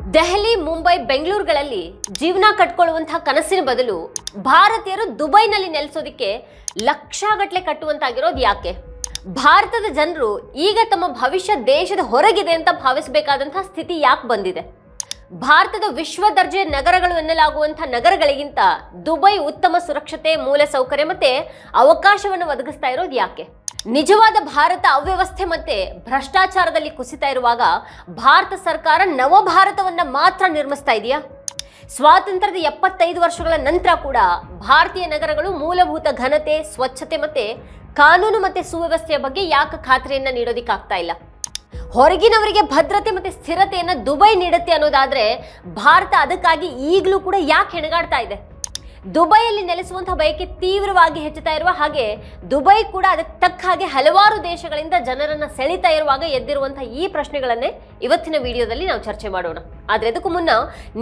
ದೆಹಲಿ, ಮುಂಬೈ, ಬೆಂಗಳೂರುಗಳಲ್ಲಿ ಜೀವನ ಕಟ್ಕೊಳ್ಳುವಂತಹ ಕನಸಿನ ಬದಲು ಭಾರತೀಯರು ದುಬೈನಲ್ಲಿ ನೆಲೆಸೋದಕ್ಕೆ ಲಕ್ಷಗಟ್ಟಲೆ ಕಟ್ಟುವಂತಾಗಿರೋದು ಯಾಕೆ? ಭಾರತದ ಜನರು ಈಗ ತಮ್ಮ ಭವಿಷ್ಯ ದೇಶದ ಹೊರಗಿದೆ ಅಂತ ಭಾವಿಸಬೇಕಾದಂತಹ ಸ್ಥಿತಿ ಯಾಕೆ ಬಂದಿದೆ? ಭಾರತದ ವಿಶ್ವ ದರ್ಜೆ ನಗರಗಳು ಎನ್ನಲಾಗುವಂತಹ ನಗರಗಳಿಗಿಂತ ದುಬೈ ಉತ್ತಮ ಸುರಕ್ಷತೆ ಮೂಲ ಸೌಕರ್ಯ ಮತ್ತೆ ಅವಕಾಶವನ್ನು ಒದಗಿಸ್ತಾ ಇರೋದು ಯಾಕೆ? ನಿಜವಾದ ಭಾರತ ಅವ್ಯವಸ್ಥೆ ಮತ್ತೆ ಭ್ರಷ್ಟಾಚಾರದಲ್ಲಿ ಕುಸಿತಾ ಇರುವಾಗ ಭಾರತ ಸರ್ಕಾರ ನವ ಭಾರತವನ್ನ ಮಾತ್ರ ನಿರ್ಮಿಸ್ತಾ ಇದೆಯಾ? ಸ್ವಾತಂತ್ರ್ಯದ ಎಪ್ಪತ್ತೈದು ವರ್ಷಗಳ ನಂತರ ಕೂಡ ಭಾರತೀಯ ನಗರಗಳು ಮೂಲಭೂತ ಘನತೆ, ಸ್ವಚ್ಛತೆ ಮತ್ತೆ ಕಾನೂನು ಮತ್ತೆ ಸುವ್ಯವಸ್ಥೆಯ ಬಗ್ಗೆ ಯಾಕೆ ಖಾತ್ರಿಯನ್ನ ನೀಡೋದಿಕ್ಕಾಗ್ತಾ ಇಲ್ಲ? ಹೊರಗಿನವರಿಗೆ ಭದ್ರತೆ ಮತ್ತೆ ಸ್ಥಿರತೆಯನ್ನು ದುಬೈ ನೀಡುತ್ತೆ ಅನ್ನೋದಾದ್ರೆ ಭಾರತ ಅದಕ್ಕಾಗಿ ಈಗಲೂ ಕೂಡ ಯಾಕೆ ಹೆಣಗಾಡ್ತಾ ಇದೆ? ದುಬೈಯಲ್ಲಿ ನೆಲೆಸುವಂತಹ ಬಯಕೆ ತೀವ್ರವಾಗಿ ಹೆಚ್ಚುತ್ತಾ ಇರುವ ಹಾಗೆ ದುಬೈ ಕೂಡ ಅದಕ್ಕೆ ತಕ್ಕ ಹಾಗೆ ಹಲವಾರು ದೇಶಗಳಿಂದ ಜನರನ್ನ ಸೆಳಿತಾ ಇರುವಾಗ ಎದ್ದಿರುವಂತಹ ಈ ಪ್ರಶ್ನೆಗಳನ್ನೇ ಇವತ್ತಿನ ವಿಡಿಯೋದಲ್ಲಿ ನಾವು ಚರ್ಚೆ ಮಾಡೋಣ. ಆದ್ರೆ ಅದಕ್ಕೂ ಮುನ್ನ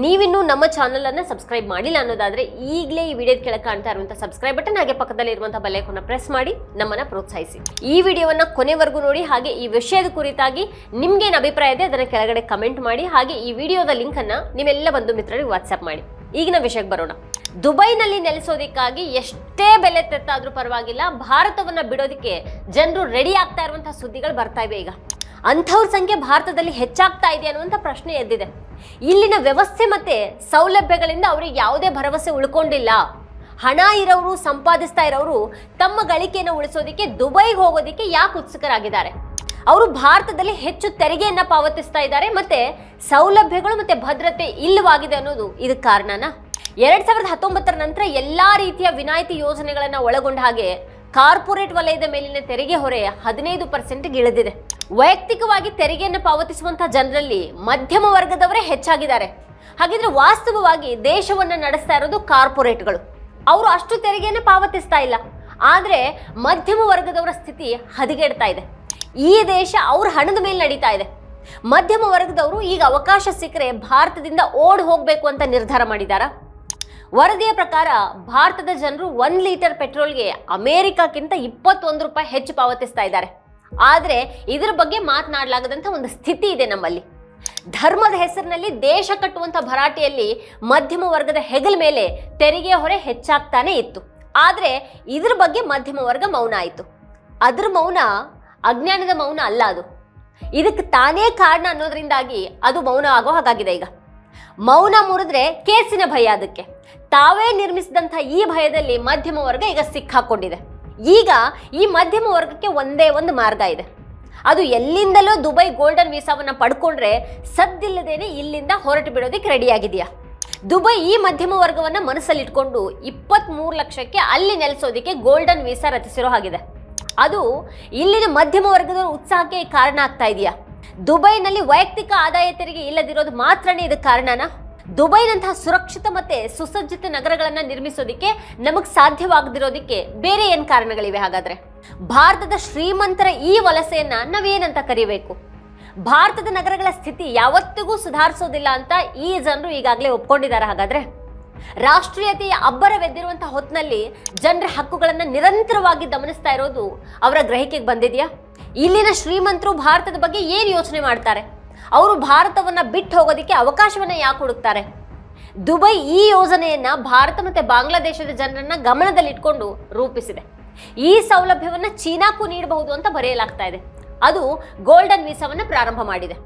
ನೀವಿನ್ನೂ ನಮ್ಮ ಚಾನಲ್ ಅನ್ನ ಸಬ್ಸ್ಕ್ರೈಬ್ ಮಾಡಿಲ್ಲ ಅನ್ನೋದಾದ್ರೆ ಈಗಲೇ ಈ ವಿಡಿಯೋದ ಕೆಳಗೆ ಕಾಣ್ತಾ ಇರುವಂತಹ ಸಬ್ಸ್ಕ್ರೈಬ್ ಬಟನ್ ಹಾಗೆ ಪಕ್ಕದಲ್ಲಿ ಇರುವಂತಹ ಬೆಲ್ಲೈಕನ್ನ ಪ್ರೆಸ್ ಮಾಡಿ ನಮ್ಮನ್ನ ಪ್ರೋತ್ಸಾಹಿಸಿ. ಈ ವಿಡಿಯೋವನ್ನ ಕೊನೆವರೆಗೂ ನೋಡಿ, ಹಾಗೆ ಈ ವಿಷಯದ ಕುರಿತಾಗಿ ನಿಮ್ಗೇನು ಅಭಿಪ್ರಾಯ ಇದೆ ಅದನ್ನ ಕೆಳಗಡೆ ಕಮೆಂಟ್ ಮಾಡಿ, ಹಾಗೆ ಈ ವಿಡಿಯೋದ ಲಿಂಕ್ ಅನ್ನ ನಿಮ್ಮೆಲ್ಲ ಬಂಧು ಮಿತ್ರರಿಗೆ ವಾಟ್ಸ್ಆಪ್ ಮಾಡಿ. ಈಗಿನ ವಿಷಯಕ್ಕೆ ಬರೋಣ. ದುಬೈನಲ್ಲಿ ನೆಲೆಸೋದಕ್ಕಾಗಿ ಎಷ್ಟೇ ಬೆಲೆ ತೆತ್ತಾದ್ರೂ ಪರವಾಗಿಲ್ಲ, ಭಾರತವನ್ನ ಬಿಡೋದಕ್ಕೆ ಜನರು ರೆಡಿ ಆಗ್ತಾ ಇರುವಂತಹ ಸುದ್ದಿಗಳು ಬರ್ತಾ ಇವೆ ಈಗ. ಅಂಥವ್ರ ಸಂಖ್ಯೆ ಭಾರತದಲ್ಲಿ ಹೆಚ್ಚಾಗ್ತಾ ಇದೆ ಅನ್ನುವಂಥ ಪ್ರಶ್ನೆ ಎದ್ದಿದೆ. ಇಲ್ಲಿನ ವ್ಯವಸ್ಥೆ ಮತ್ತೆ ಸೌಲಭ್ಯಗಳಿಂದ ಅವರಿಗೆ ಯಾವುದೇ ಭರವಸೆ ಉಳ್ಕೊಂಡಿಲ್ಲ. ಹಣ ಇರೋರು, ಸಂಪಾದಿಸ್ತಾ ಇರೋರು ತಮ್ಮ ಗಳಿಕೆಯನ್ನು ಉಳಿಸೋದಕ್ಕೆ, ದುಬೈಗೆ ಹೋಗೋದಕ್ಕೆ ಯಾಕೆ ಉತ್ಸುಕರಾಗಿದ್ದಾರೆ? ಅವರು ಭಾರತದಲ್ಲಿ ಹೆಚ್ಚು ತೆರಿಗೆಯನ್ನ ಪಾವತಿಸ್ತಾ ಇದ್ದಾರೆ, ಮತ್ತೆ ಸೌಲಭ್ಯಗಳು ಮತ್ತೆ ಭದ್ರತೆ ಇಲ್ಲವಾಗಿದೆ ಅನ್ನೋದು ಇದಕ್ಕೆ ಕಾರಣನಾ? ಎರಡ್ ಸಾವಿರದ ಹತ್ತೊಂಬತ್ತರ ನಂತರ ಎಲ್ಲಾ ರೀತಿಯ ವಿನಾಯಿತಿ ಯೋಜನೆಗಳನ್ನ ಒಳಗೊಂಡ ಹಾಗೆ ಕಾರ್ಪೊರೇಟ್ ವಲಯದ ಮೇಲಿನ ತೆರಿಗೆ ಹೊರೆ ಹದಿನೈದು ಪರ್ಸೆಂಟ್ ಇಳಿದಿದೆ ವೈಯಕ್ತಿಕವಾಗಿ ತೆರಿಗೆಯನ್ನು ಪಾವತಿಸುವಂತಹ ಜನರಲ್ಲಿ ಮಧ್ಯಮ ವರ್ಗದವರೇ ಹೆಚ್ಚಾಗಿದ್ದಾರೆ. ಹಾಗಿದ್ರೆ ವಾಸ್ತವವಾಗಿ ದೇಶವನ್ನ ನಡೆಸ್ತಾ ಇರೋದು ಕಾರ್ಪೊರೇಟ್ಗಳು. ಅವರು ಅಷ್ಟು ತೆರಿಗೆಯನ್ನು ಪಾವತಿಸ್ತಾ ಇಲ್ಲ. ಆದ್ರೆ ಮಧ್ಯಮ ವರ್ಗದವರ ಸ್ಥಿತಿ ಹದಗೆಡ್ತಾ ಇದೆ. ಈ ದೇಶ ಅವ್ರ ಹಣದ ಮೇಲೆ ನಡೀತಾ ಇದೆ. ಮಧ್ಯಮ ವರ್ಗದವರು ಈಗ ಅವಕಾಶ ಸಿಕ್ಕರೆ ಭಾರತದಿಂದ ಓಡ್ ಹೋಗಬೇಕು ಅಂತ ನಿರ್ಧಾರ ಮಾಡಿದ್ದಾರೆ ವರದಿಯ ಪ್ರಕಾರ ಭಾರತದ ಜನರು ಒಂದ್ ಲೀಟರ್ ಪೆಟ್ರೋಲ್ಗೆ ಅಮೇರಿಕಾಕ್ಕಿಂತ ಇಪ್ಪತ್ತೊಂದು ರೂಪಾಯಿ ಹೆಚ್ಚು ಪಾವತಿಸ್ತಾ ಇದ್ದಾರೆ. ಆದರೆ ಇದ್ರ ಬಗ್ಗೆ ಮಾತನಾಡಲಾಗದಂತ ಒಂದು ಸ್ಥಿತಿ ಇದೆ ನಮ್ಮಲ್ಲಿ. ಧರ್ಮದ ಹೆಸರಿನಲ್ಲಿ ದೇಶ ಕಟ್ಟುವಂತ ಭರಾಟೆಯಲ್ಲಿ ಮಧ್ಯಮ ವರ್ಗದ ಹೆಗಲ ಮೇಲೆ ತೆರಿಗೆ ಹೊರೆ ಹೆಚ್ಚಾಗ್ತಾನೆ ಇತ್ತು. ಆದ್ರೆ ಇದ್ರ ಬಗ್ಗೆ ಮಧ್ಯಮ ವರ್ಗ ಮೌನ ಆಯಿತು. ಅದ್ರ ಮೌನ ಅಜ್ಞಾನದ ಮೌನ ಅಲ್ಲ ಅದು. ಇದಕ್ಕೆ ತಾನೇ ಕಾರಣ ಅನ್ನೋದ್ರಿಂದಾಗಿ ಅದು ಮೌನ ಆಗೋ ಹಾಗಾಗಿದೆ ಈಗ. ಮೌನ ಮುರಿದ್ರೆ ಕೇಸಿನ ಭಯ ಅದಕ್ಕೆ. ತಾವೇ ನಿರ್ಮಿಸಿದಂಥ ಈ ಭಯದಲ್ಲಿ ಮಧ್ಯಮ ವರ್ಗ ಈಗ ಸಿಕ್ಕಾಕೊಂಡಿದೆ. ಈಗ ಈ ಮಧ್ಯಮ ವರ್ಗಕ್ಕೆ ಒಂದೇ ಒಂದು ಮಾರ್ಗ ಇದೆ. ಅದು ಎಲ್ಲಿಂದಲೋ ದುಬೈ ಗೋಲ್ಡನ್ ವೀಸಾವನ್ನು ಪಡ್ಕೊಂಡ್ರೆ ಸದ್ದಿಲ್ಲದೇನೆ ಇಲ್ಲಿಂದ ಹೊರಟು ಬಿಡೋದಕ್ಕೆ ರೆಡಿಯಾಗಿದೆಯಾ ದುಬೈ ಈ ಮಧ್ಯಮ ವರ್ಗವನ್ನ ಮನಸ್ಸಲ್ಲಿಟ್ಕೊಂಡು ಇಪ್ಪತ್ತ್ ಮೂರು ಲಕ್ಷಕ್ಕೆ ಅಲ್ಲಿ ನೆಲೆಸೋದಕ್ಕೆ ಗೋಲ್ಡನ್ ವೀಸಾ ರಚಿಸಿರೋ ಹಾಗಿದೆ. ಅದು ಇಲ್ಲಿನ ಮಧ್ಯಮ ವರ್ಗದ ಉತ್ಸಾಹಕ್ಕೆ ಕಾರಣ ಆಗ್ತಾ ಇದೆಯಾ? ದುಬೈನಲ್ಲಿ ವೈಯಕ್ತಿಕ ಆದಾಯ ತೆರಿಗೆ ಇಲ್ಲದಿರೋದು ಮಾತ್ರನೇ ಇದಕ್ಕೆ ಕಾರಣನಾ? ದುಬೈನಂತಹ ಸುರಕ್ಷಿತ ಮತ್ತೆ ಸುಸಜ್ಜಿತ ನಗರಗಳನ್ನು ನಿರ್ಮಿಸೋದಿಕ್ಕೆ ನಮಗೆ ಸಾಧ್ಯವಾಗದಿರೋದಕ್ಕೆ ಬೇರೆ ಏನು ಕಾರಣಗಳಿವೆ ಹಾಗಾದ್ರೆ? ಭಾರತದ ಶ್ರೀಮಂತರ ಈ ವಲಸೆಯನ್ನ ನಾವೇನಂತ ಕರಿಬೇಕು? ಭಾರತದ ನಗರಗಳ ಸ್ಥಿತಿ ಯಾವತ್ತಿಗೂ ಸುಧಾರಿಸೋದಿಲ್ಲ ಅಂತ ಈ ಜನರು ಈಗಾಗಲೇ ಒಪ್ಕೊಂಡಿದ್ದಾರೆ. ಹಾಗಾದ್ರೆ ರಾಷ್ಟ್ರೀಯತೆಯ ಅಬ್ಬರವೆದ್ದಿರುವಂತಹ ಹೊತ್ತಿನಲ್ಲಿ ಜನರ ಹಕ್ಕುಗಳನ್ನು ನಿರಂತರವಾಗಿ ಗಮನಿಸ್ತಾ ಇರೋದು ಅವರ ಗ್ರಹಿಕೆಗೆ ಬಂದಿದೆಯಾ? ಇಲ್ಲಿನ ಶ್ರೀಮಂತರು ಭಾರತದ ಬಗ್ಗೆ ಏನು ಯೋಚನೆ ಮಾಡ್ತಾರೆ? ಅವರು ಭಾರತವನ್ನ ಬಿಟ್ಟು ಹೋಗೋದಕ್ಕೆ ಅವಕಾಶವನ್ನ ಯಾಕೆ ಹುಡುಕ್ತಾರೆ? ದುಬೈ ಈ ಯೋಜನೆಯನ್ನ ಭಾರತ ಮತ್ತೆ ಬಾಂಗ್ಲಾದೇಶದ ಜನರನ್ನ ಗಮನದಲ್ಲಿಟ್ಕೊಂಡು ರೂಪಿಸಿದೆ. ಈ ಸೌಲಭ್ಯವನ್ನ ಚೀನಾಕ್ಕೂ ನೀಡಬಹುದು ಅಂತ ಬರೆಯಲಾಗ್ತಾ ಇದೆ. ಅದು ಗೋಲ್ಡನ್ ವೀಸಾವನ್ನು ಪ್ರಾರಂಭ ಮಾಡಿದೆ.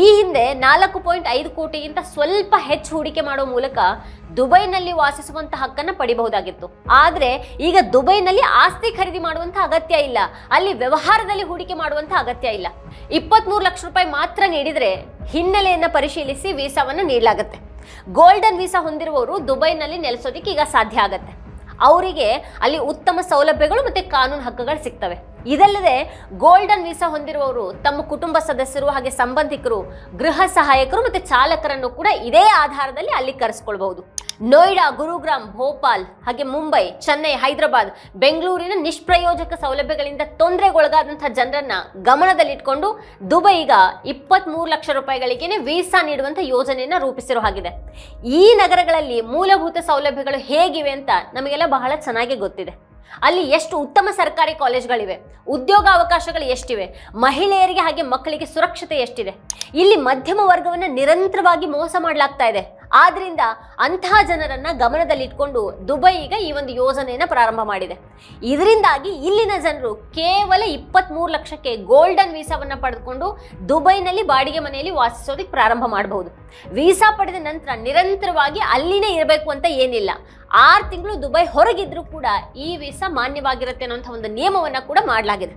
ಈ ಹಿಂದೆ ನಾಲ್ಕು ಪಾಯಿಂಟ್ ಐದು ಕೋಟಿಗಿಂತ ಸ್ವಲ್ಪ ಹೆಚ್ಚು ಹೂಡಿಕೆ ಮಾಡುವ ಮೂಲಕ ದುಬೈನಲ್ಲಿ ವಾಸಿಸುವಂತ ಹಕ್ಕನ್ನು ಪಡಿಬಹುದಾಗಿತ್ತು. ಆದ್ರೆ ಈಗ ದುಬೈನಲ್ಲಿ ಆಸ್ತಿ ಖರೀದಿ ಮಾಡುವಂತ ಅಗತ್ಯ ಇಲ್ಲ. ಅಲ್ಲಿ ವ್ಯವಹಾರದಲ್ಲಿ ಹೂಡಿಕೆ ಮಾಡುವಂತ ಅಗತ್ಯ ಇಲ್ಲ. ಇಪ್ಪತ್ಮೂರು ಲಕ್ಷ ರೂಪಾಯಿ ಮಾತ್ರ ನೀಡಿದ್ರೆ ಹಿನ್ನೆಲೆಯನ್ನು ಪರಿಶೀಲಿಸಿ ವೀಸಾವನ್ನು ನೀಡಲಾಗುತ್ತೆ. ಗೋಲ್ಡನ್ ವೀಸಾ ಹೊಂದಿರುವವರು ದುಬೈನಲ್ಲಿ ನೆಲೆಸೋದಿಕ್ಕೆ ಈಗ ಸಾಧ್ಯ ಆಗುತ್ತೆ. ಅವರಿಗೆ ಅಲ್ಲಿ ಉತ್ತಮ ಸೌಲಭ್ಯಗಳು ಮತ್ತೆ ಕಾನೂನು ಹಕ್ಕುಗಳು ಸಿಗ್ತವೆ. ಇದಲ್ಲದೆ ಗೋಲ್ಡನ್ ವೀಸಾ ಹೊಂದಿರುವವರು ತಮ್ಮ ಕುಟುಂಬ ಸದಸ್ಯರು ಹಾಗೆ ಸಂಬಂಧಿಕರು, ಗೃಹ ಸಹಾಯಕರು ಮತ್ತು ಚಾಲಕರನ್ನು ಕೂಡ ಇದೇ ಆಧಾರದಲ್ಲಿ ಅಲ್ಲಿ ಕರೆಸ್ಕೊಳ್ಬಹುದು. ನೋಯ್ಡಾ, ಗುರುಗ್ರಾಮ್, ಭೋಪಾಲ್ ಹಾಗೆ ಮುಂಬೈ, ಚೆನ್ನೈ, ಹೈದರಾಬಾದ್, ಬೆಂಗಳೂರಿನ ನಿಷ್ಪ್ರಯೋಜಕ ಸೌಲಭ್ಯಗಳಿಂದ ತೊಂದರೆಗೊಳಗಾದಂತಹ ಜನರನ್ನ ಗಮನದಲ್ಲಿಟ್ಕೊಂಡು ದುಬೈ ಈಗ ಇಪ್ಪತ್ತ್ ಲಕ್ಷ ರೂಪಾಯಿಗಳಿಗೆ ವೀಸಾ ನೀಡುವಂಥ ಯೋಜನೆಯನ್ನು ರೂಪಿಸಿರೋ ಹಾಗಿದೆ. ಈ ನಗರಗಳಲ್ಲಿ ಮೂಲಭೂತ ಸೌಲಭ್ಯಗಳು ಹೇಗಿವೆ ಅಂತ ನಮಗೆಲ್ಲ ಬಹಳ ಚೆನ್ನಾಗಿ ಗೊತ್ತಿದೆ. ಅಲ್ಲಿ ಎಷ್ಟು ಉತ್ತಮ ಸರ್ಕಾರಿ ಕಾಲೇಜ್ಗಳಿವೆ, ಉದ್ಯೋಗ ಅವಕಾಶಗಳು ಎಷ್ಟಿವೆ, ಮಹಿಳೆಯರಿಗೆ ಹಾಗೆ ಮಕ್ಕಳಿಗೆ ಸುರಕ್ಷತೆ ಎಷ್ಟಿದೆ. ಇಲ್ಲಿ ಮಧ್ಯಮ ವರ್ಗವನ್ನು ನಿರಂತರವಾಗಿ ಮೋಸ ಮಾಡಲಾಗ್ತಾ ಇದೆ. ಆದ್ರಿಂದ ಅಂತಹ ಜನರನ್ನ ಗಮನದಲ್ಲಿಟ್ಕೊಂಡು ದುಬೈ ಈಗ ಈ ಒಂದು ಯೋಜನೆಯನ್ನು ಪ್ರಾರಂಭ ಮಾಡಿದೆ. ಇದರಿಂದಾಗಿ ಇಲ್ಲಿನ ಜನರು ಕೇವಲ ಇಪ್ಪತ್ಮೂರು ಲಕ್ಷಕ್ಕೆ ಗೋಲ್ಡನ್ ವೀಸಾವನ್ನ ಪಡೆದುಕೊಂಡು ದುಬೈನಲ್ಲಿ ಬಾಡಿಗೆ ಮನೆಯಲ್ಲಿ ವಾಸಿಸೋದಕ್ಕೆ ಪ್ರಾರಂಭ ಮಾಡಬಹುದು. ವೀಸಾ ಪಡೆದ ನಂತರ ನಿರಂತರವಾಗಿ ಅಲ್ಲಿನೇ ಇರಬೇಕು ಅಂತ ಏನಿಲ್ಲ. ಆರು ತಿಂಗಳು ದುಬೈ ಹೊರಗಿದ್ರು ಕೂಡ ಈ ವೀಸಾ ಮಾನ್ಯವಾಗಿರುತ್ತೆ ಅನ್ನೋಂಥ ಒಂದು ನಿಯಮವನ್ನು ಕೂಡ ಮಾಡಲಾಗಿದೆ.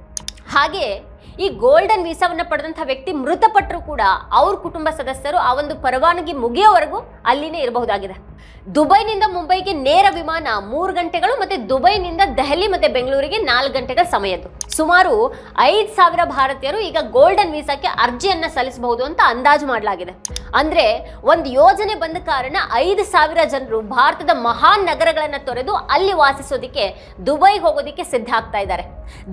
ಹಾಗೆ ಈ ಗೋಲ್ಡನ್ ವೀಸಾವನ್ನು ಪಡೆದಂಥ ವ್ಯಕ್ತಿ ಮೃತಪಟ್ಟರು ಕೂಡ ಅವ್ರ ಕುಟುಂಬ ಸದಸ್ಯರು ಆ ಒಂದು ಪರವಾನಗಿ ಮುಗಿಯೋವರೆಗೂ ಅಲ್ಲಿನೇ ಇರಬಹುದಾಗಿದೆ. ದುಬೈನಿಂದ ಮುಂಬೈಗೆ ನೇರ ವಿಮಾನ ಮೂರು ಗಂಟೆಗಳು ಮತ್ತೆ ದುಬೈನಿಂದ ದೆಹಲಿ ಮತ್ತೆ ಬೆಂಗಳೂರಿಗೆ ನಾಲ್ಕು ಗಂಟೆಗಳ ಸಮಯದ್ದು. ಸುಮಾರು ಐದು ಸಾವಿರ ಭಾರತೀಯರು ಈಗ ಗೋಲ್ಡನ್ ವೀಸಾಕ್ಕೆ ಅರ್ಜಿಯನ್ನು ಸಲ್ಲಿಸಬಹುದು ಅಂತ ಅಂದಾಜು ಮಾಡಲಾಗಿದೆ. ಅಂದರೆ ಒಂದು ಯೋಜನೆ ಬಂದ ಕಾರಣ ಐದು ಸಾವಿರ ಜನರು ಭಾರತದ ಮಹಾನ್ ನಗರಗಳನ್ನು ತೊರೆದು ಅಲ್ಲಿ ವಾಸಿಸೋದಕ್ಕೆ, ದುಬೈ ಹೋಗೋದಿಕ್ಕೆ ಸಿದ್ಧ ಆಗ್ತಾ ಇದ್ದಾರೆ.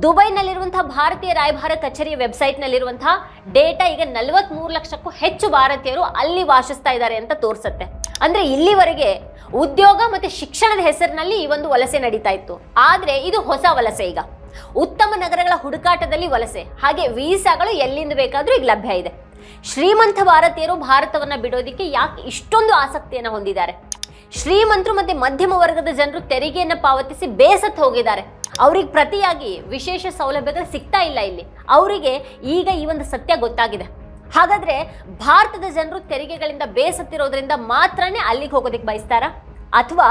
ದುಬೈನಲ್ಲಿರುವಂತಹ ಭಾರತೀಯ ರಾಯಭಾರ ಕಚೇರಿಯ ವೆಬ್ಸೈಟ್ನಲ್ಲಿರುವಂತಹ ಡೇಟಾ ಈಗ ನಲವತ್ಮೂರು ಲಕ್ಷಕ್ಕೂ ಹೆಚ್ಚು ಭಾರತೀಯರು ಅಲ್ಲಿ ವಾಸಿಸ್ತಾ ಇದ್ದಾರೆ ಅಂತ ತೋರಿಸುತ್ತೆ. ಅಂದ್ರೆ ಇಲ್ಲಿವರೆಗೆ ಉದ್ಯೋಗ ಮತ್ತೆ ಶಿಕ್ಷಣದ ಹೆಸರಿನಲ್ಲಿ ಈ ಒಂದು ವಲಸೆ ನಡೀತಾ ಇತ್ತು. ಆದರೆ ಇದು ಹೊಸ ವಲಸೆ ಈಗ. ಉತ್ತಮ ನಗರಗಳ ಹುಡುಕಾಟದಲ್ಲಿ ವಲಸೆ. ಹಾಗೆ ವೀಸಾಗಳು ಎಲ್ಲಿಂದ ಬೇಕಾದರೂ ಈಗ ಲಭ್ಯ ಇದೆ. ಶ್ರೀಮಂತ ಭಾರತೀಯರು ಭಾರತವನ್ನು ಬಿಡೋದಿಕ್ಕೆ ಯಾಕೆ ಇಷ್ಟೊಂದು ಆಸಕ್ತಿಯನ್ನು ಹೊಂದಿದ್ದಾರೆ? ಶ್ರೀಮಂತರು ಮತ್ತೆ ಮಧ್ಯಮ ವರ್ಗದ ಜನರು ತೆರಿಗೆಯನ್ನು ಪಾವತಿಸಿ ಬೇಸತ್ತು ಹೋಗಿದ್ದಾರೆ. ಅವ್ರಿಗೆ ಪ್ರತಿಯಾಗಿ ವಿಶೇಷ ಸೌಲಭ್ಯಗಳು ಸಿಗ್ತಾ ಇಲ್ಲ ಇಲ್ಲಿ. ಅವರಿಗೆ ಈಗ ಈ ಒಂದು ಸತ್ಯ ಗೊತ್ತಾಗಿದೆ. ಹಾಗಾದ್ರೆ ಭಾರತದ ಜನರು ತೆರಿಗೆಗಳಿಂದ ಬೇಸತ್ತಿರೋದ್ರಿಂದ ಮಾತ್ರನೇ ಅಲ್ಲಿಗೆ ಹೋಗೋದಕ್ಕೆ ಬಯಸ್ತಾರಾ? ಅಥವಾ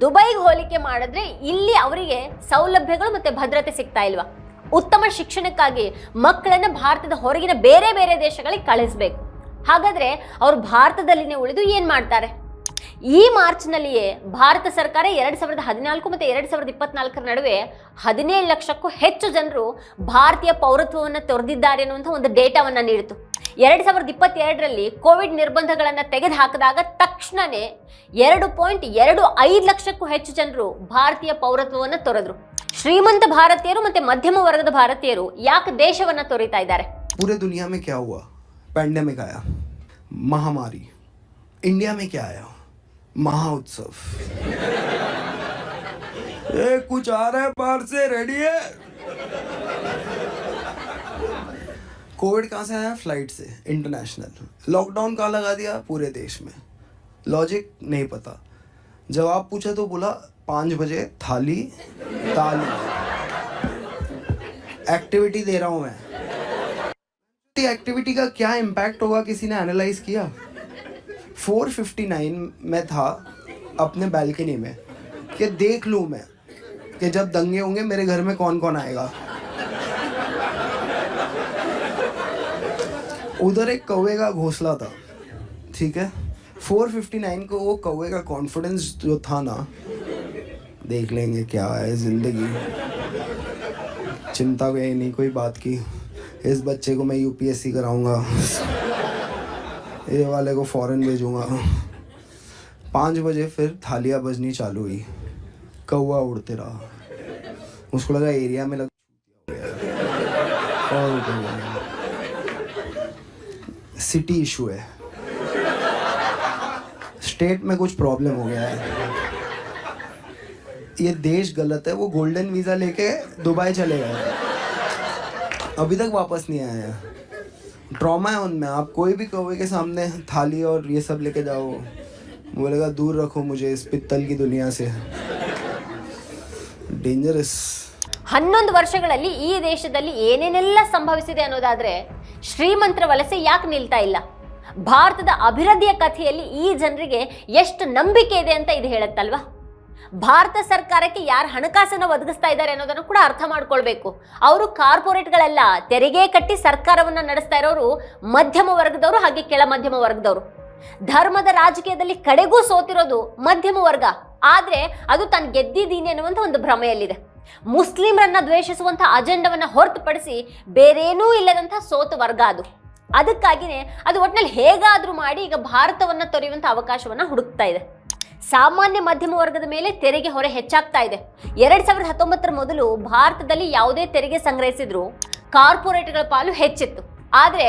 ದುಬೈಗೆ ಹೋಲಿಕೆ ಮಾಡಿದ್ರೆ ಇಲ್ಲಿ ಅವರಿಗೆ ಸೌಲಭ್ಯಗಳು ಮತ್ತೆ ಭದ್ರತೆ ಸಿಗ್ತಾ ಇಲ್ವಾ? ಉತ್ತಮ ಶಿಕ್ಷಣಕ್ಕಾಗಿ ಮಕ್ಕಳನ್ನ ಭಾರತದ ಹೊರಗಿನ ಬೇರೆ ಬೇರೆ ದೇಶಗಳಿಗೆ ಕಳಿಸ್ಬೇಕು. ಹಾಗಾದ್ರೆ ಅವರು ಭಾರತದಲ್ಲಿನೇ ಉಳಿದು ಏನು ಮಾಡ್ತಾರೆ? ಈ ಮಾರ್ಚ್ನಲ್ಲಿಯೇ ಭಾರತ ಸರ್ಕಾರ ಎರಡು ಸಾವಿರದ ಹದಿನಾಲ್ಕು ಮತ್ತು ಎರಡು ಸಾವಿರದ ಇಪ್ಪತ್ನಾಲ್ಕರ ನಡುವೆ ಹದಿನೇಳು ಲಕ್ಷಕ್ಕೂ ಹೆಚ್ಚು ಜನರು ಭಾರತೀಯ ಪೌರತ್ವವನ್ನು ತೊರೆದಿದ್ದಾರೆ ಅನ್ನುವಂಥ ಒಂದು ಡೇಟಾವನ್ನು ನೀಡಿತು. ಎರಡು ಸಾವಿರದ ಇಪ್ಪತ್ತೆರಡರಲ್ಲಿ ಕೋವಿಡ್ ನಿರ್ಬಂಧಗಳನ್ನು ತೆಗೆದುಹಾಕಿದಾಗ ತಕ್ಷಣವೇ ಎರಡು ಪಾಯಿಂಟ್ ಎರಡು ಐದು ಲಕ್ಷಕ್ಕೂ ಹೆಚ್ಚು ಜನರು ಭಾರತೀಯ ಪೌರತ್ವವನ್ನು ತೊರೆದರು. ಶ್ರೀಮಂತ ಭಾರತೀಯರು ಮತ್ತು ಮಧ್ಯಮ ವರ್ಗದ ಭಾರತೀಯರು ಯಾಕೆ ದೇಶವನ್ನು ತೊರೀತಾ ಇದ್ದಾರೆ? ಪೂರೆ ದುನಿಯಾ ಮೇ ಕ್ಯಾ ಹುವಾ? ಪ್ಯಾಂಡಮಿಕ್ ಆಯಾ? ಮಹಾಮಾರಿ? ಇಂಡಿಯಾ ಮೇ ಕ್ಯಾ ಆಯಾ? महा उत्सव ए, कुछ आ रहा है बाहर से? रेडी है? कोविड कहाँ से आया? फ़्लाइट से इंटरनेशनल लॉकडाउन कहाँ लगा दिया? पूरे देश में। लॉजिक नहीं पता। जवाब पूछा तो बोला, पाँच बजे थाली, ताली। एक्टिविटी दे रहा हूँ मैं। एक्टिविटी का क्या इम्पैक्ट होगा? किसी ने एनालाइज किया? 459 में था अपने बैल्कनी में कि देख लूँ मैं कि जब दंगे होंगे मेरे घर में कौन कौन आएगा। उधर एक कौवे का घोंसला था, ठीक है? 459 को वो कौवे का कॉन्फिडेंस जो था ना, देख लेंगे क्या है ज़िंदगी। चिंता भी नहीं कोई बात की। इस बच्चे को मैं यूपीएससी कराऊँगा। ये वाले को फॉरेन भेजूँगा। पाँच बजे फिर थालियाँ बजनी चालू हुई। कौवा उड़ते रहा। उसको लगा एरिया में लग और सिटी इशू है। स्टेट में कुछ प्रॉब्लम हो गया है। ये देश गलत है। वो गोल्डन वीज़ा लेके दुबई चले गए। अभी तक वापस नहीं आए हैं ट्रॉमा है उनमें आप कोई भी कौवे के सामने थाली और ये सब लेके जाओ बोलेगा दूर रखो मुझे इस पित्तल की दुनिया से डेंजरस ಹನ್ನೊಂದು ವರ್ಷಗಳಲ್ಲಿ ಈ ದೇಶದಲ್ಲಿ ಏನೇನೆಲ್ಲ ಸಂಭವಿಸಿದೆ ಅನ್ನೋದಾದ್ರೆ ಶ್ರೀಮಂತರ ವಲಸೆ ಯಾಕೆ ನಿಲ್ತಾ ಇಲ್ಲ ಭಾರತದ ಅಭಿವೃದ್ಧಿಯ ಕಥೆಯಲ್ಲಿ ಈ ಜನರಿಗೆ ಎಷ್ಟು ನಂಬಿಕೆ ಇದೆ ಅಂತ ಇದು ಹೇಳುತ್ತಲ್ವಾ ಭಾರತ ಸರ್ಕಾರಕ್ಕೆ ಯಾರು ಹಣಕಾಸನ್ನು ಒದಗಿಸ್ತಾ ಇದ್ದಾರೆ ಅನ್ನೋದನ್ನು ಕೂಡ ಅರ್ಥ ಮಾಡ್ಕೊಳ್ಬೇಕು. ಅವರು ಕಾರ್ಪೊರೇಟ್ಗಳೆಲ್ಲ ತೆರಿಗೆ ಕಟ್ಟಿ ಸರ್ಕಾರವನ್ನು ನಡೆಸ್ತಾ ಇರೋರು ಮಧ್ಯಮ ವರ್ಗದವರು ಹಾಗೆ ಕೆಳ ಮಧ್ಯಮ ವರ್ಗದವರು. ಧರ್ಮದ ರಾಜಕೀಯದಲ್ಲಿ ಕಡೆಗೂ ಸೋತಿರೋದು ಮಧ್ಯಮ ವರ್ಗ. ಆದ್ರೆ ಅದು ತಾನು ಗೆದ್ದಿದ್ದೀನಿ ಅನ್ನುವಂಥ ಒಂದು ಭ್ರಮೆಯಲ್ಲಿದೆ. ಮುಸ್ಲಿಮರನ್ನ ದ್ವೇಷಿಸುವಂಥ ಅಜೆಂಡವನ್ನ ಹೊರತುಪಡಿಸಿ ಬೇರೇನೂ ಇಲ್ಲದಂಥ ಸೋತ ವರ್ಗ ಅದು. ಅದಕ್ಕಾಗಿನೇ ಅದು ಒಟ್ಟಿನಲ್ಲಿ ಹೇಗಾದರೂ ಮಾಡಿ ಈಗ ಭಾರತವನ್ನ ತೊರೆಯುವಂಥ ಅವಕಾಶವನ್ನ ಹುಡುಕ್ತಾ ಇದೆ. ಸಾಮಾನ್ಯ ಮಧ್ಯಮ ವರ್ಗದ ಮೇಲೆ ತೆರಿಗೆ ಹೊರೆ ಹೆಚ್ಚಾಗ್ತಾ ಇದೆ. ಎರಡ್ ಸಾವಿರದ ಹತ್ತೊಂಬತ್ತರ ಮೊದಲು ಭಾರತದಲ್ಲಿ ಯಾವುದೇ ತೆರಿಗೆ ಸಂಗ್ರಹಿಸಿದ್ರು ಕಾರ್ಪೊರೇಟ್ಗಳ ಪಾಲು ಹೆಚ್ಚಿತ್ತು. ಆದರೆ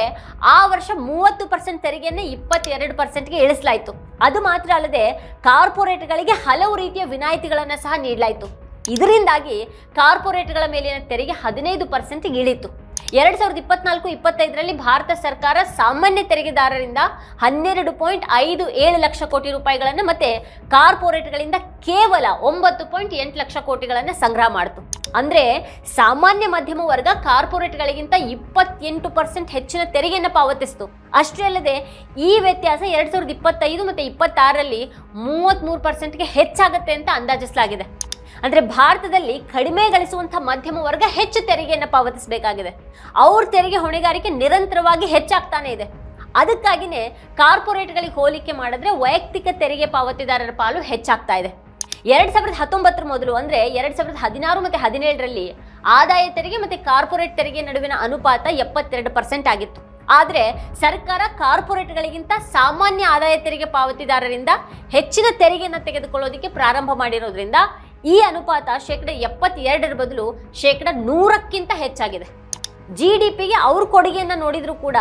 ಆ ವರ್ಷ ಮೂವತ್ತು ಪರ್ಸೆಂಟ್ ತೆರಿಗೆಯನ್ನ ಇಪ್ಪತ್ತೆರಡು ಪರ್ಸೆಂಟ್ಗೆ ಇಳಿಸಲಾಯಿತು. ಅದು ಮಾತ್ರ ಅಲ್ಲದೆ ಕಾರ್ಪೊರೇಟ್ಗಳಿಗೆ ಹಲವು ರೀತಿಯ ವಿನಾಯಿತಿಗಳನ್ನು ಸಹ ನೀಡಲಾಯಿತು. ಇದರಿಂದಾಗಿ ಕಾರ್ಪೊರೇಟ್ಗಳ ಮೇಲಿನ ತೆರಿಗೆ ಹದಿನೈದು ಪರ್ಸೆಂಟ್ಗೆ ಇಳಿತು ಎರಡ್ ಸಾವಿರದ ಇಪ್ಪತ್ನಾಲ್ಕು, ಇಪ್ಪತ್ತೈದರಲ್ಲಿ ಭಾರತ ಸರ್ಕಾರ ಸಾಮಾನ್ಯ ತೆರಿಗೆದಾರರಿಂದ ಹನ್ನೆರಡು ಪಾಯಿಂಟ್ ಐದು ಏಳು ಲಕ್ಷ ಕೋಟಿ ರೂಪಾಯಿಗಳನ್ನು ಮತ್ತೆ ಕಾರ್ಪೊರೇಟ್ಗಳಿಂದ ಕೇವಲ ಒಂಬತ್ತು ಪಾಯಿಂಟ್ ಎಂಟು ಲಕ್ಷ ಕೋಟಿಗಳನ್ನು ಸಂಗ್ರಹ ಮಾಡಿತು. ಅಂದರೆ ಸಾಮಾನ್ಯ ಮಧ್ಯಮ ವರ್ಗ ಕಾರ್ಪೊರೇಟ್ಗಳಿಗಿಂತ ಇಪ್ಪತ್ತೆಂಟು ಪರ್ಸೆಂಟ್ ಹೆಚ್ಚಿನ ತೆರಿಗೆಯನ್ನು ಪಾವತಿಸಿತು. ಅಷ್ಟೇ ಅಲ್ಲದೆ ಈ ವ್ಯತ್ಯಾಸ ಎರಡು ಸಾವಿರದ ಇಪ್ಪತ್ತೈದು ಮತ್ತು ಇಪ್ಪತ್ತಾರರಲ್ಲಿ ಮೂವತ್ತ್ಮೂರು ಪರ್ಸೆಂಟ್ಗೆ ಹೆಚ್ಚಾಗುತ್ತೆ ಅಂತ ಅಂದಾಜಿಸಲಾಗಿದೆ. ಅಂದ್ರೆ ಭಾರತದಲ್ಲಿ ಕಡಿಮೆ ಗಳಿಸುವಂಥ ಮಧ್ಯಮ ವರ್ಗ ಹೆಚ್ಚು ತೆರಿಗೆಯನ್ನು ಪಾವತಿಸಬೇಕಾಗಿದೆ. ಅವ್ರ ತೆರಿಗೆ ಹೊಣೆಗಾರಿಕೆ ನಿರಂತರವಾಗಿ ಹೆಚ್ಚಾಗ್ತಾನೆ ಇದೆ. ಅದಕ್ಕಾಗಿನೇ ಕಾರ್ಪೊರೇಟ್ಗಳಿಗೆ ಹೋಲಿಕೆ ಮಾಡಿದ್ರೆ ವೈಯಕ್ತಿಕ ತೆರಿಗೆ ಪಾವತಿದಾರರ ಪಾಲು ಹೆಚ್ಚಾಗ್ತಾ ಇದೆ. ಎರಡ್ ಸಾವಿರದ ಹತ್ತೊಂಬತ್ತರ ಮೊದಲು ಅಂದ್ರೆ ಎರಡ್ ಸಾವಿರದ ಹದಿನಾರು ಮತ್ತೆ ಹದಿನೇಳರಲ್ಲಿ ಆದಾಯ ತೆರಿಗೆ ಮತ್ತೆ ಕಾರ್ಪೊರೇಟ್ ತೆರಿಗೆ ನಡುವಿನ ಅನುಪಾತ ಎಪ್ಪತ್ತೆರಡು ಪರ್ಸೆಂಟ್ ಆಗಿತ್ತು. ಆದರೆ ಸರ್ಕಾರ ಕಾರ್ಪೊರೇಟ್ಗಳಿಗಿಂತ ಸಾಮಾನ್ಯ ಆದಾಯ ತೆರಿಗೆ ಪಾವತಿದಾರರಿಂದ ಹೆಚ್ಚಿನ ತೆರಿಗೆಯನ್ನು ತೆಗೆದುಕೊಳ್ಳೋದಕ್ಕೆ ಪ್ರಾರಂಭ ಮಾಡಿರೋದ್ರಿಂದ ಈ ಅನುಪಾತ ಶೇಕಡ ಎಪ್ಪತ್ತೆರಡರ ಬದಲು ಶೇಕಡ ನೂರಕ್ಕಿಂತ ಹೆಚ್ಚಾಗಿದೆ. ಜಿ ಡಿ ಪಿಗೆ ಅವ್ರ ಕೊಡುಗೆಯನ್ನು ನೋಡಿದ್ರು ಕೂಡ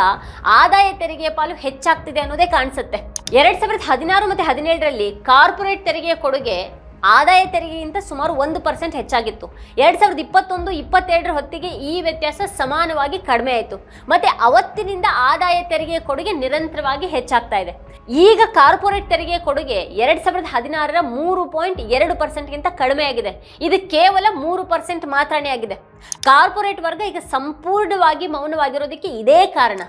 ಆದಾಯ ತೆರಿಗೆಯ ಪಾಲು ಹೆಚ್ಚಾಗ್ತಿದೆ ಅನ್ನೋದೇ ಕಾಣಿಸುತ್ತೆ. ಎರಡ್ ಸಾವಿರದ ಹದಿನಾರು ಮತ್ತು ಹದಿನೇಳರಲ್ಲಿ ಕಾರ್ಪೊರೇಟ್ ತೆರಿಗೆಯ ಕೊಡುಗೆ ಆದಾಯ ತೆರಿಗೆಗಿಂತ ಸುಮಾರು ಒಂದು ಪರ್ಸೆಂಟ್ ಹೆಚ್ಚಾಗಿತ್ತು. ಎರಡು ಸಾವಿರದ ಇಪ್ಪತ್ತೊಂದು, ಇಪ್ಪತ್ತೆರಡರ ಹೊತ್ತಿಗೆ ಈ ವ್ಯತ್ಯಾಸ ಸಮಾನವಾಗಿ ಕಡಿಮೆ ಆಯಿತು. ಮತ್ತೆ ಅವತ್ತಿನಿಂದ ಆದಾಯ ತೆರಿಗೆ ಕೊಡುಗೆ ನಿರಂತರವಾಗಿ ಹೆಚ್ಚಾಗ್ತಾ ಇದೆ. ಈಗ ಕಾರ್ಪೊರೇಟ್ ತೆರಿಗೆ ಕೊಡುಗೆ ಎರಡು ಸಾವಿರದ ಹದಿನಾರರ ಮೂರು ಪಾಯಿಂಟ್ ಎರಡು ಪರ್ಸೆಂಟ್ಗಿಂತ ಕಡಿಮೆ ಆಗಿದೆ. ಇದು ಕೇವಲ ಮೂರು ಪರ್ಸೆಂಟ್ ಮಾತ್ರನೇ ಆಗಿದೆ. ಕಾರ್ಪೊರೇಟ್ ವರ್ಗ ಈಗ ಸಂಪೂರ್ಣವಾಗಿ ಮೌನವಾಗಿರೋದಕ್ಕೆ ಇದೇ ಕಾರಣ.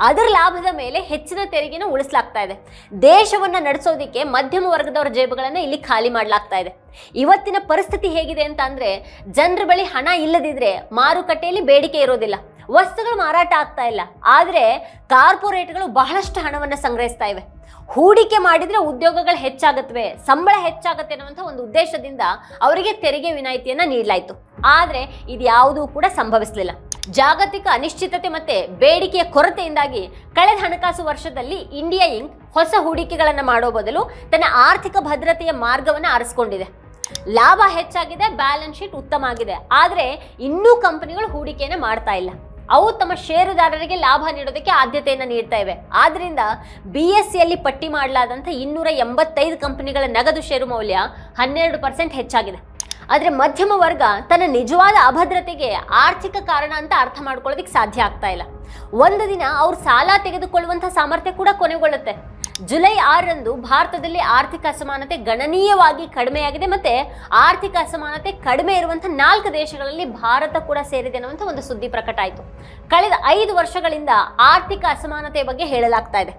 ಅದರ ಲಾಭದ ಮೇಲೆ ಹೆಚ್ಚಿನ ತೆರಿಗೆನ ಉಳಿಸ್ಲಾಗ್ತಾ ಇದೆ. ದೇಶವನ್ನ ನಡೆಸೋದಿಕ್ಕೆ ಮಧ್ಯಮ ವರ್ಗದವರ ಜೇಬುಗಳನ್ನ ಇಲ್ಲಿ ಖಾಲಿ ಮಾಡಲಾಗ್ತಾ ಇದೆ. ಇವತ್ತಿನ ಪರಿಸ್ಥಿತಿ ಹೇಗಿದೆ ಅಂತ ಅಂದರೆ, ಜನರ ಬಳಿ ಹಣ ಇಲ್ಲದಿದ್ರೆ ಮಾರುಕಟ್ಟೆಯಲ್ಲಿ ಬೇಡಿಕೆ ಇರೋದಿಲ್ಲ. ವಸ್ತುಗಳು ಮಾರಾಟ ಆಗ್ತಾ ಇಲ್ಲ. ಆದ್ರೆ, ಕಾರ್ಪೊರೇಟ್ಗಳು ಬಹಳಷ್ಟು ಹಣವನ್ನ ಸಂಗ್ರಹಿಸ್ತಾ ಇವೆ. ಹೂಡಿಕೆ ಮಾಡಿದ್ರೆ ಉದ್ಯೋಗಗಳು ಹೆಚ್ಚಾಗತ್ವೆ, ಸಂಬಳ ಹೆಚ್ಚಾಗತ್ತೆ ಅನ್ನುವಂಥ ಒಂದು ಉದ್ದೇಶದಿಂದ ಅವರಿಗೆ ತೆರಿಗೆ ವಿನಾಯಿತಿಯನ್ನು ನೀಡಲಾಯಿತು. ಆದ್ರೆ ಇದು ಯಾವುದೂ ಕೂಡ ಸಂಭವಿಸಲಿಲ್ಲ. ಜಾಗತಿಕ ಅನಿಶ್ಚಿತತೆ ಮತ್ತೆ ಬೇಡಿಕೆಯ ಕೊರತೆಯಿಂದಾಗಿ ಕಳೆದ ಹಣಕಾಸು ವರ್ಷದಲ್ಲಿ ಇಂಡಿಯಾ ಇಂಕ್ ಹೊಸ ಹೂಡಿಕೆಗಳನ್ನು ಮಾಡೋ ಬದಲು ತನ್ನ ಆರ್ಥಿಕ ಭದ್ರತೆಯ ಮಾರ್ಗವನ್ನು ಆರಿಸ್ಕೊಂಡಿದೆ. ಲಾಭ ಹೆಚ್ಚಾಗಿದೆ ಬ್ಯಾಲೆನ್ಸ್ ಶೀಟ್ ಉತ್ತಮ ಆಗಿದೆ. ಆದರೆ ಇನ್ನೂ ಕಂಪನಿಗಳು ಹೂಡಿಕೆಯನ್ನು ಮಾಡ್ತಾ ಇಲ್ಲ. ಅವು ತಮ್ಮ ಷೇರುದಾರರಿಗೆ ಲಾಭ ನೀಡೋದಕ್ಕೆ ಆದ್ಯತೆಯನ್ನು ನೀಡ್ತಾ ಇವೆ. ಆದ್ದರಿಂದ ಬಿ ಎಸ್ ಸಿಯಲ್ಲಿ ಪಟ್ಟಿ ಮಾಡಲಾದಂಥ ಇನ್ನೂರ ಎಂಬತ್ತೈದು ಕಂಪನಿಗಳ ನಗದು ಷೇರು ಮೌಲ್ಯ ಹನ್ನೆರಡು ಪರ್ಸೆಂಟ್ ಹೆಚ್ಚಾಗಿದೆ. ಆದರೆ ಮಧ್ಯಮ ವರ್ಗ ತನ್ನ ನಿಜವಾದ ಅಭದ್ರತೆಗೆ ಆರ್ಥಿಕ ಕಾರಣ ಅಂತ ಅರ್ಥ ಮಾಡ್ಕೊಳ್ಳೋದಕ್ಕೆ ಸಾಧ್ಯ ಆಗ್ತಾ ಇಲ್ಲ. ಒಂದು ದಿನ ಅವ್ರು ಸಾಲ ತೆಗೆದುಕೊಳ್ಳುವಂಥ ಸಾಮರ್ಥ್ಯ ಕೂಡ ಕೊನೆಗೊಳ್ಳುತ್ತೆ. ಜುಲೈ ಆರರಂದು ಭಾರತದಲ್ಲಿ ಆರ್ಥಿಕ ಅಸಮಾನತೆ ಗಣನೀಯವಾಗಿ ಕಡಿಮೆಯಾಗಿದೆ ಮತ್ತೆ ಆರ್ಥಿಕ ಅಸಮಾನತೆ ಕಡಿಮೆ ಇರುವಂಥ ನಾಲ್ಕು ದೇಶಗಳಲ್ಲಿ ಭಾರತ ಕೂಡ ಸೇರಿದೆ ಅನ್ನುವಂಥ ಒಂದು ಸುದ್ದಿ ಪ್ರಕಟ ಆಯಿತು. ಕಳೆದ ಐದು ವರ್ಷಗಳಿಂದ ಆರ್ಥಿಕ ಅಸಮಾನತೆಯ ಬಗ್ಗೆ ಹೇಳಲಾಗ್ತಾ ಇದೆ.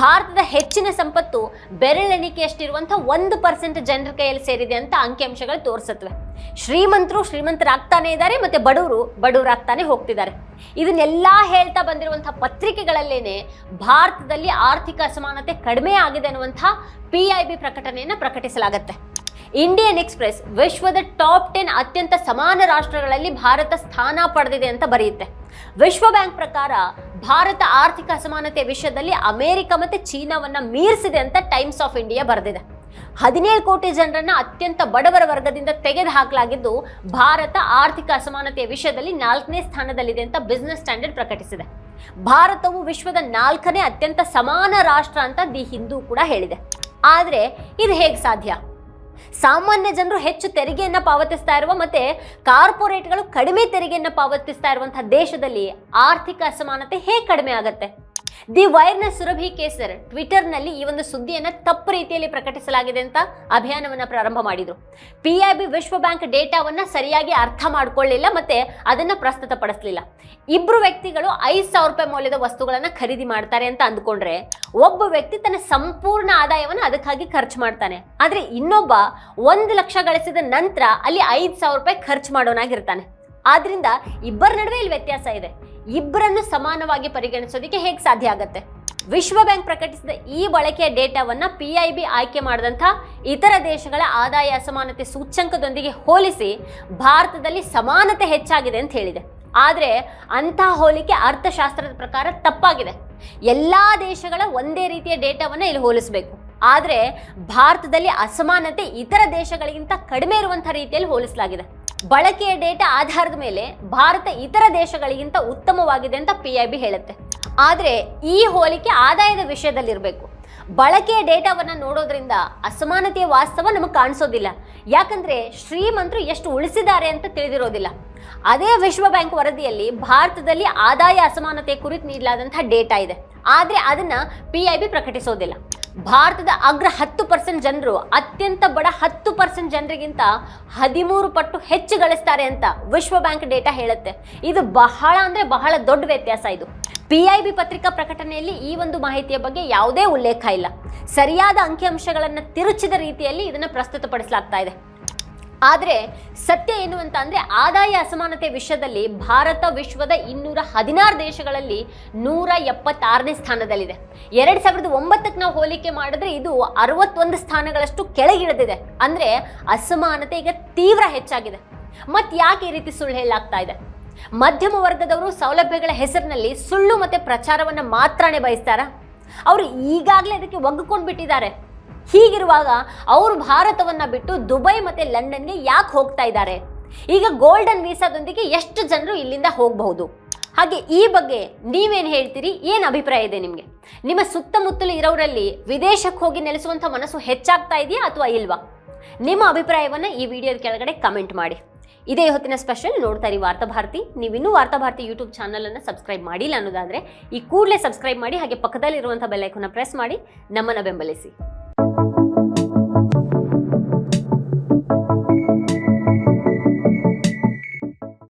ಭಾರತದ ಹೆಚ್ಚಿನ ಸಂಪತ್ತು ಬೆರಳೆಣಿಕೆಯಷ್ಟಿರುವಂಥ ಒಂದು ಪರ್ಸೆಂಟ್ ಜನರ ಕೈಯಲ್ಲಿ ಸೇರಿದೆ ಅಂತ ಅಂಕಿಅಂಶಗಳು ತೋರಿಸುತ್ತವೆ. ಶ್ರೀಮಂತರು ಶ್ರೀಮಂತರಾಗ್ತಾನೆ ಇದ್ದಾರೆ ಮತ್ತೆ ಬಡವರು ಬಡವರಾಗ್ತಾನೆ ಹೋಗ್ತಿದ್ದಾರೆ. ಇದನ್ನೆಲ್ಲ ಹೇಳ್ತಾ ಬಂದಿರುವಂಥ ಪತ್ರಿಕೆಗಳಲ್ಲೇನೆ ಭಾರತದಲ್ಲಿ ಆರ್ಥಿಕ ಅಸಮಾನತೆ ಕಡಿಮೆ ಆಗಿದೆ ಅನ್ನುವಂಥ ಪಿ ಐ ಬಿ ಪ್ರಕಟಣೆಯನ್ನು ಪ್ರಕಟಿಸಲಾಗುತ್ತೆ. ಇಂಡಿಯನ್ ಎಕ್ಸ್ಪ್ರೆಸ್ ವಿಶ್ವದ ಟಾಪ್ ಟೆನ್ ಅತ್ಯಂತ ಸಮಾನ ರಾಷ್ಟ್ರಗಳಲ್ಲಿ ಭಾರತ ಸ್ಥಾನ ಪಡೆದಿದೆ ಅಂತ ಬರೆಯುತ್ತೆ. ವಿಶ್ವ ಬ್ಯಾಂಕ್ ಪ್ರಕಾರ ಭಾರತ ಆರ್ಥಿಕ ಅಸಮಾನತೆ ವಿಷಯದಲ್ಲಿ ಅಮೆರಿಕ ಮತ್ತು ಚೀನಾವನ್ನ ಮೀರಿಸಿದೆ ಅಂತ ಟೈಮ್ಸ್ ಆಫ್ ಇಂಡಿಯಾ ಬರೆದಿದೆ. ಹದಿನೇಳು ಕೋಟಿ ಜನರನ್ನ ಅತ್ಯಂತ ಬಡವರ ವರ್ಗದಿಂದ ತೆಗೆದು ಹಾಕಲಾಗಿದ್ದು ಭಾರತ ಆರ್ಥಿಕ ಅಸಮಾನತೆಯ ವಿಷಯದಲ್ಲಿ ನಾಲ್ಕನೇ ಸ್ಥಾನದಲ್ಲಿದೆ ಅಂತ ಬಿಸ್ನೆಸ್ ಸ್ಟ್ಯಾಂಡರ್ಡ್ ಪ್ರಕಟಿಸಿದೆ. ಭಾರತವು ವಿಶ್ವದ ನಾಲ್ಕನೇ ಅತ್ಯಂತ ಸಮಾನ ರಾಷ್ಟ್ರ ಅಂತ ದಿ ಹಿಂದೂ ಕೂಡ ಹೇಳಿದೆ. ಆದರೆ ಇದು ಹೇಗೆ ಸಾಧ್ಯ? ಸಾಮಾನ್ಯ ಜನರು ಹೆಚ್ಚು ತೆರಿಗೆಯನ್ನು ಪಾವತಿಸ್ತಾ ಇರುವ ಮತ್ತೆ ಕಾರ್ಪೊರೇಟ್ಗಳು ಕಡಿಮೆ ತೆರಿಗೆಯನ್ನು ಪಾವತಿಸ್ತಾ ಇರುವಂತಹ ದೇಶದಲ್ಲಿ ಆರ್ಥಿಕ ಅಸಮಾನತೆ ಹೇಗೆ ಕಡಿಮೆ ಆಗತ್ತೆ? ದಿ ವೈರ್ನ ಸುರಭಿ ಕೇಸರ್ ಟ್ವಿಟರ್ನಲ್ಲಿ ಈ ಒಂದು ಸುದ್ದಿಯನ್ನು ತಪ್ಪು ರೀತಿಯಲ್ಲಿ ಪ್ರಕಟಿಸಲಾಗಿದೆ ಅಂತ ಅಭಿಯಾನವನ್ನ ಪ್ರಾರಂಭ ಮಾಡಿದ್ರು. ಪಿ ಐ ಬಿ ವಿಶ್ವ ಬ್ಯಾಂಕ್ ಡೇಟಾವನ್ನ ಸರಿಯಾಗಿ ಅರ್ಥ ಮಾಡಿಕೊಳ್ಳಿಲ್ಲ ಮತ್ತೆ ಅದನ್ನ ಪ್ರಸ್ತುತಪಡಿಸಲಿಲ್ಲ. ಇಬ್ರು ವ್ಯಕ್ತಿಗಳು ಐದು ಸಾವಿರ ರೂಪಾಯಿ ಮೌಲ್ಯದ ವಸ್ತುಗಳನ್ನು ಖರೀದಿ ಮಾಡ್ತಾರೆ ಅಂತ ಅಂದ್ಕೊಂಡ್ರೆ ಒಬ್ಬ ವ್ಯಕ್ತಿ ತನ್ನ ಸಂಪೂರ್ಣ ಆದಾಯವನ್ನು ಅದಕ್ಕಾಗಿ ಖರ್ಚು ಮಾಡ್ತಾನೆ. ಆದರೆ ಇನ್ನೊಬ್ಬ ಒಂದು ಲಕ್ಷ ಗಳಿಸಿದ ನಂತರ ಅಲ್ಲಿ ಐದು ಸಾವಿರ ರೂಪಾಯಿ ಖರ್ಚು ಮಾಡೋನಾಗಿರ್ತಾನೆ. ಆದ್ರಿಂದ ಇಬ್ಬರ ನಡುವೆ ಇಲ್ಲಿ ವ್ಯತ್ಯಾಸ ಇದೆ. ಇಬ್ಬರನ್ನು ಸಮಾನವಾಗಿ ಪರಿಗಣಿಸೋದಕ್ಕೆ ಹೇಗೆ ಸಾಧ್ಯ ಆಗತ್ತೆ? ವಿಶ್ವ ಬ್ಯಾಂಕ್ ಪ್ರಕಟಿಸಿದ ಈ ಬಳಕೆಯ ಡೇಟಾವನ್ನ ಪಿ ಐ ಬಿ ಆಯ್ಕೆ ಮಾಡಿದಂಥ ಇತರ ದೇಶಗಳ ಆದಾಯ ಅಸಮಾನತೆ ಸೂಚ್ಯಂಕದೊಂದಿಗೆ ಹೋಲಿಸಿ ಭಾರತದಲ್ಲಿ ಸಮಾನತೆ ಹೆಚ್ಚಾಗಿದೆ ಅಂತ ಹೇಳಿದೆ. ಆದರೆ ಅಂತಹ ಹೋಲಿಕೆ ಅರ್ಥಶಾಸ್ತ್ರದ ಪ್ರಕಾರ ತಪ್ಪಾಗಿದೆ. ಎಲ್ಲ ದೇಶಗಳ ಒಂದೇ ರೀತಿಯ ಡೇಟಾವನ್ನು ಇಲ್ಲಿ ಹೋಲಿಸಬೇಕು. ಆದರೆ ಭಾರತದಲ್ಲಿ ಅಸಮಾನತೆ ಇತರ ದೇಶಗಳಿಗಿಂತ ಕಡಿಮೆ ಇರುವಂಥ ರೀತಿಯಲ್ಲಿ ಹೋಲಿಸಲಾಗಿದೆ. ಬಳಕೆಯ ಡೇಟಾ ಆಧಾರದ ಮೇಲೆ ಭಾರತ ಇತರ ದೇಶಗಳಿಗಿಂತ ಉತ್ತಮವಾಗಿದೆ ಅಂತ ಪಿ ಐ ಬಿ ಹೇಳುತ್ತೆ. ಆದರೆ ಈ ಹೋಲಿಕೆ ಆದಾಯದ ವಿಷಯದಲ್ಲಿರಬೇಕು. ಬಳಕೆಯ ಡೇಟಾವನ್ನು ನೋಡೋದ್ರಿಂದ ಅಸಮಾನತೆಯ ವಾಸ್ತವ ನಮಗೆ ಕಾಣಿಸೋದಿಲ್ಲ. ಯಾಕಂದರೆ ಶ್ರೀಮಂತರು ಎಷ್ಟು ಉಳಿಸಿದ್ದಾರೆ ಅಂತ ತಿಳಿದಿರೋದಿಲ್ಲ. ಅದೇ ವಿಶ್ವ ಬ್ಯಾಂಕ್ ವರದಿಯಲ್ಲಿ ಭಾರತದಲ್ಲಿ ಆದಾಯ ಅಸಮಾನತೆ ಕುರಿತು ನೀಡಲಾದಂತಹ ಡೇಟಾ ಇದೆ. ಆದರೆ ಅದನ್ನು ಪಿ ಐ ಬಿ ಪ್ರಕಟಿಸೋದಿಲ್ಲ. ಭಾರತದ ಅಗ್ರ ಹತ್ತು ಪರ್ಸೆಂಟ್ ಜನರು, ಅತ್ಯಂತ ಬಡ ಹತ್ತು ಪರ್ಸೆಂಟ್ ಜನರಿಗಿಂತ ಹದಿಮೂರು ಪಟ್ಟು ಹೆಚ್ಚು ಗಳಿಸ್ತಾರೆ ಅಂತ ವಿಶ್ವ ಬ್ಯಾಂಕ್ ಡೇಟಾ ಹೇಳುತ್ತೆ. ಇದು ಬಹಳ ಅಂದ್ರೆ ಬಹಳ ದೊಡ್ಡ ವ್ಯತ್ಯಾಸ ಇದು. ಪಿ ಐ ಬಿ ಪತ್ರಿಕಾ ಪ್ರಕಟಣೆಯಲ್ಲಿ ಈ ಒಂದು ಮಾಹಿತಿಯ ಬಗ್ಗೆ ಯಾವುದೇ ಉಲ್ಲೇಖ ಇಲ್ಲ. ಸರಿಯಾದ ಅಂಕಿಅಂಶಗಳನ್ನು ತಿರುಚಿದ ರೀತಿಯಲ್ಲಿ ಇದನ್ನು ಪ್ರಸ್ತುತಪಡಿಸಲಾಗ್ತಾ ಇದೆ. ಆದರೆ ಸತ್ಯ ಏನು ಅಂತ ಅಂದರೆ ಆದಾಯ ಅಸಮಾನತೆ ವಿಷಯದಲ್ಲಿ ಭಾರತ ವಿಶ್ವದ ಇನ್ನೂರ ಹದಿನಾರು ದೇಶಗಳಲ್ಲಿ ನೂರ ಎಪ್ಪತ್ತಾರನೇ ಸ್ಥಾನದಲ್ಲಿದೆ. ಎರಡು ಸಾವಿರದ ಒಂಬತ್ತಕ್ಕೆ ನಾವು ಹೋಲಿಕೆ ಮಾಡಿದ್ರೆ ಇದು ಅರವತ್ತೊಂದು ಸ್ಥಾನಗಳಷ್ಟು ಕೆಳಗಿಳಿದಿದೆ. ಅಂದರೆ ಅಸಮಾನತೆ ಈಗ ತೀವ್ರ ಹೆಚ್ಚಾಗಿದೆ. ಮತ್ತು ಯಾಕೆ ಈ ರೀತಿ ಸುಳ್ಳು ಹೇಳಾಗ್ತಾ ಇದೆ? ಮಧ್ಯಮ ವರ್ಗದವರು ಸೌಲಭ್ಯಗಳ ಹೆಸರಿನಲ್ಲಿ ಸುಳ್ಳು ಮತ್ತು ಪ್ರಚಾರವನ್ನು ಮಾತ್ರನೇ ಬಯಸ್ತಾರ? ಅವರು ಈಗಾಗಲೇ ಅದಕ್ಕೆ ಒಗ್ಗಿಕೊಂಡು ಬಿಟ್ಟಿದ್ದಾರೆ ಹೀಗಿರುವಾಗ ಅವರು ಭಾರತವನ್ನ ಬಿಟ್ಟು ದುಬೈ ಮತ್ತೆ ಲಂಡನ್ಗೆ ಯಾಕೆ ಹೋಗ್ತಾ ಇದ್ದಾರೆ? ಈಗ ಗೋಲ್ಡನ್ ವೀಸಾದೊಂದಿಗೆ ಎಷ್ಟು ಜನರು ಇಲ್ಲಿಂದ ಹೋಗಬಹುದು? ಹಾಗೆ ಈ ಬಗ್ಗೆ ನೀವೇನು ಹೇಳ್ತೀರಿ? ಏನು ಅಭಿಪ್ರಾಯ ಇದೆ ನಿಮಗೆ? ನಿಮ್ಮ ಸುತ್ತಮುತ್ತಲು ಇರೋರಲ್ಲಿ ವಿದೇಶಕ್ಕೆ ಹೋಗಿ ನೆಲೆಸುವಂಥ ಮನಸ್ಸು ಹೆಚ್ಚಾಗ್ತಾ ಇದೆಯಾ ಅಥವಾ ಇಲ್ವಾ? ನಿಮ್ಮ ಅಭಿಪ್ರಾಯವನ್ನ ಈ ವಿಡಿಯೋದ ಕೆಳಗಡೆ ಕಮೆಂಟ್ ಮಾಡಿ. ಇದೇ ಹೊತ್ತಿನ ಸ್ಪೆಷಲ್ ನೋಡ್ತಾ ಇರಿ ವಾರ್ತಾಭಾರತಿ ನೀವಿನ್ನೂ ವಾರ್ತಾಭಾರತಿ ಯೂಟ್ಯೂಬ್ ಚಾನಲನ್ನು ಸಬ್ಸ್ಕ್ರೈಬ್ ಮಾಡಿಲ್ಲ ಅನ್ನೋದಾದರೆ ಈ ಕೂಡಲೇ ಸಬ್ಸ್ಕ್ರೈಬ್ ಮಾಡಿ ಹಾಗೆ ಪಕ್ಕದಲ್ಲಿರುವಂಥ ಬೆಲ್ಲೈಕನ್ನ ಪ್ರೆಸ್ ಮಾಡಿ ನಮ್ಮನ್ನು ಬೆಂಬಲಿಸಿ.